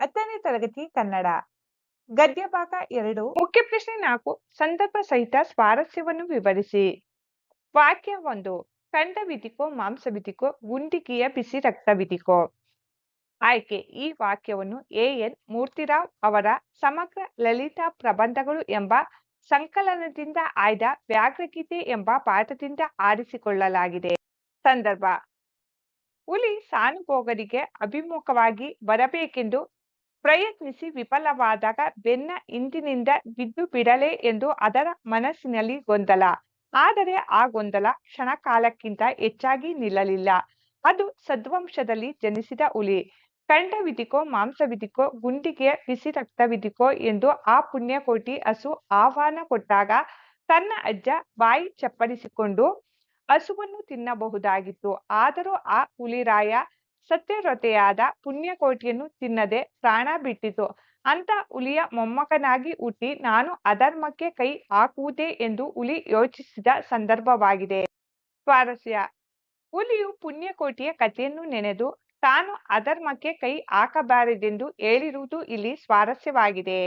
ಹತ್ತನೇ ತರಗತಿ ಕನ್ನಡ. ಗದ್ಯ ಭಾಗ ಎರಡು. ಮುಖ್ಯ ಪ್ರಶ್ನೆ ನಾಲ್ಕು. ಸಂದರ್ಭ ಸಹಿತ ಸ್ವಾರಸ್ಯವನ್ನು ವಿವರಿಸಿ. ವಾಕ್ಯ ಒಂದು. ಮಾಂಸ ವಿಧಿಕೋ, ಗುಂಡಿಗೆಯ ಬಿಸಿ ರಕ್ತ ವಿಧಿಕೋ. ಆಯ್ಕೆ. ಈ ವಾಕ್ಯವನ್ನು ಎ. ಎನ್. ಮೂರ್ತಿರಾವ್ ಅವರ ಸಮಗ್ರ ಲಲಿತಾ ಪ್ರಬಂಧಗಳು ಎಂಬ ಸಂಕಲನದಿಂದ ಆಯ್ದ ವ್ಯಾಘ್ರಗೀತೆ ಎಂಬ ಪಾಠದಿಂದ ಆರಿಸಿಕೊಳ್ಳಲಾಗಿದೆ. ಸಂದರ್ಭ. ಹುಲಿ ಸಾನುಭೋಗರಿಗೆ ಅಭಿಮುಖವಾಗಿ ಬರಬೇಕೆಂದು ಪ್ರಯತ್ನಿಸಿ ವಿಫಲವಾದಾಗ ಬೆನ್ನ ಹಿಂದಿನಿಂದ ಬಿದ್ದು ಬಿಡಲೇ ಎಂದು ಅದರ ಮನಸ್ಸಿನಲ್ಲಿ ಗೊಂದಲ. ಆದರೆ ಆ ಗೊಂದಲ ಕ್ಷಣಕಾಲಕ್ಕಿಂತ ಹೆಚ್ಚಾಗಿ ನಿಲ್ಲಲಿಲ್ಲ. ಅದು ಸದ್ವಂಶದಲ್ಲಿ ಜನಿಸಿದ ಹುಲಿ. ಕಂಠವಿದಿಕೋ ಮಾಂಸವಿದಿಕೋ ಗುಂಡಿಗೆ ಬಿಸಿ ರಕ್ತವಿದಿಕೋ ಎಂದು ಆ ಪುಣ್ಯಕೋಟಿ ಹಸು ಆಹ್ವಾನ ಕೊಟ್ಟಾಗ ತನ್ನ ಅಜ್ಜ ಬಾಯಿ ಚಪ್ಪಡಿಸಿಕೊಂಡು ಹಸುವನ್ನು ತಿನ್ನಬಹುದಾಗಿತ್ತು. ಆದರೂ ಆ ಹುಲಿರಾಯ ಸತ್ಯವ್ರತೆಯಾದ ಪುಣ್ಯಕೋಟಿಯನ್ನು ತಿನ್ನದೆ ಪ್ರಾಣ ಬಿಟ್ಟಿತು. ಅಂತ ಹುಲಿಯ ಮೊಮ್ಮಗನಾಗಿ ಹುಟ್ಟಿ ನಾನು ಅಧರ್ಮಕ್ಕೆ ಕೈ ಹಾಕುವುದೇ ಎಂದು ಹುಲಿ ಯೋಚಿಸಿದ ಸಂದರ್ಭವಾಗಿದೆ. ಸ್ವಾರಸ್ಯ. ಹುಲಿಯು ಪುಣ್ಯಕೋಟಿಯ ಕಥೆಯನ್ನು ನೆನೆದು ತಾನು ಅಧರ್ಮಕ್ಕೆ ಕೈ ಹಾಕಬಾರದೆಂದು ಹೇಳಿರುವುದು ಇಲ್ಲಿ ಸ್ವಾರಸ್ಯವಾಗಿದೆ.